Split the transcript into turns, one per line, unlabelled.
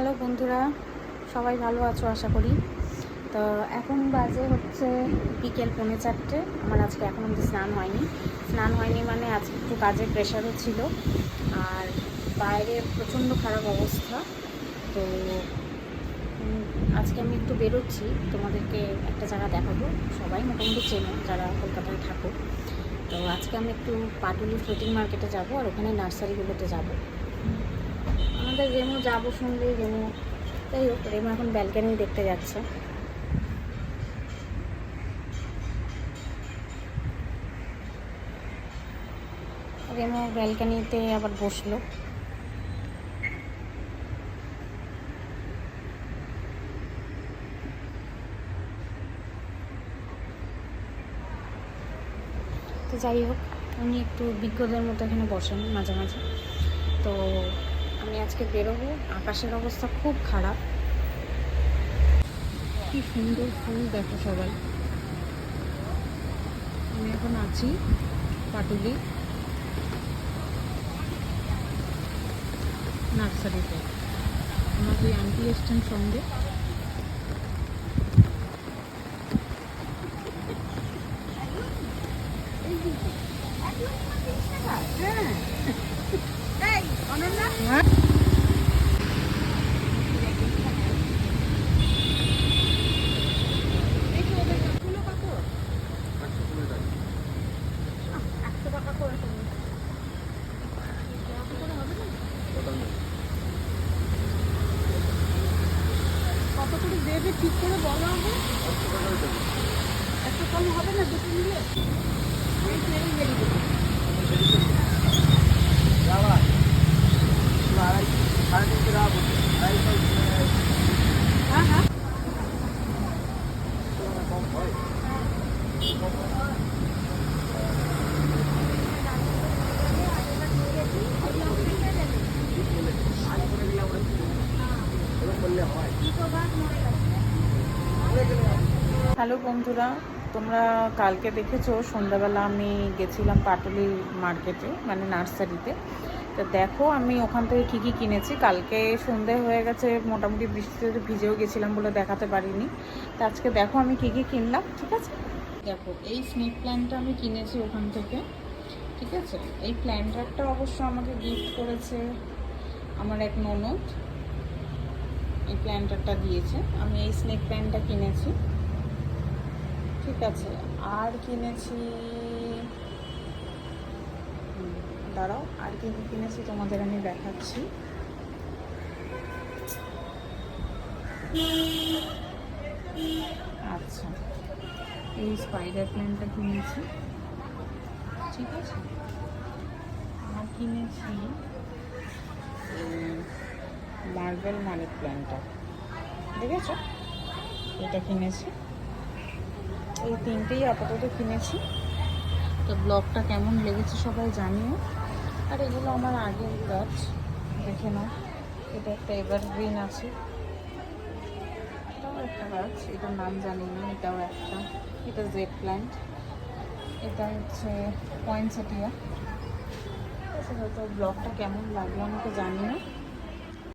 Hello বন্ধুরা, সবাই ভালো আছো আশা করি। তো এখন বাজে হচ্ছে বিকেল পৌনে চারটে, আমার আজকে এখন অব্দি স্নান হয়নি। স্নান হয়নি মানে আজকে একটু কাজের প্রেশারও ছিল। আর বাইরে প্রচণ্ড খারাপ অবস্থা। তো আজকে আমি একটু বেরোচ্ছি, তোমাদেরকে একটা জায়গা দেখাবো। সবাই মোটামুটি চেনো যারা কলকাতায় থাকো। তো আজকে আমি একটু পাটুলি ফ্লোটিং মার্কেটে যাব আর ওখানে নার্সারিগুলোতে যাব। আমাদের রেমো যাব শুনলেই রেমো যাই হোক রেমো এখন ব্যালকানি দেখতে যাচ্ছে। রেমো ব্যালকানিতে আবার বসল। তো যাই হোক, উনি একটু বিজ্ঞদের মতো এখানে বসেন মাঝে মাঝে। তো আমি আজকে বেরোবো। আকাশের অবস্থা খুব খারাপ। কি সুন্দর ফুল দেখো সবাই। আমি এখন আছি পাটুলি নার্সারিতে। আমার দুই আন্টি এসছেন সঙ্গে। হ্যাঁ। একশো করে দেবে ঠিক করে বলো আমাকে? একটু কম হবে না? দুটো মিলে আমি ট্রেনে বেরিয়ে দেবো হ্যাঁ হ্যাঁ হ্যালো বন্ধুরা তোমরা কালকে দেখেছ, সন্ধ্যাবেলা আমি গেছিলাম পাটুলি মার্কেটে মানে নার্সারিতে। তো দেখো, আমি ওখান থেকে কী কী কিনেছি। কালকে সন্ধে হয়ে গেছে, মোটামুটি বৃষ্টিতে ভিজেও গেছিলাম বলে দেখাতে পারিনি। তো আজকে দেখো আমি কী কী কিনলাম, ঠিক আছে? দেখো, এই স্নেক প্ল্যান্টটা আমি কিনেছি ওখান থেকে, ঠিক আছে? এই প্ল্যান্টারটা অবশ্য আমাকে গিফট করেছে আমার এক ননদ। এই প্ল্যান্টারটা দিয়েছে। আমি এই স্নেক প্ল্যান্টটা কিনেছি। ঠিক আছে, আর কিনেছি দাঁড়াও, আর কি কি কিনেছি তোমাদের আমি দেখাচ্ছি। আচ্ছা এই স্পাইডার প্ল্যানটা কিনেছি। ঠিক আছে, আর কিনেছি মার্বেল মানি প্ল্যান্টটা দেখেছ? এটা কিনেছি। এই তিনটেই আপাতত কিনেছি। তো ব্লগটা কেমন লেগেছে সবাই জানিও। আর এগুলো আমার আগের গাছ দেখে নাও। এটা একটা এভারগ্রিন আছে। এটাও একটা গাছ এটার নাম জানি না এটাও একটা। এটা জেড প্ল্যান্ট এটা হচ্ছে পয়েন্টসেটিয়া। ঠিক আছে তো ব্লগটা কেমন লাগল আমাকে জানিও।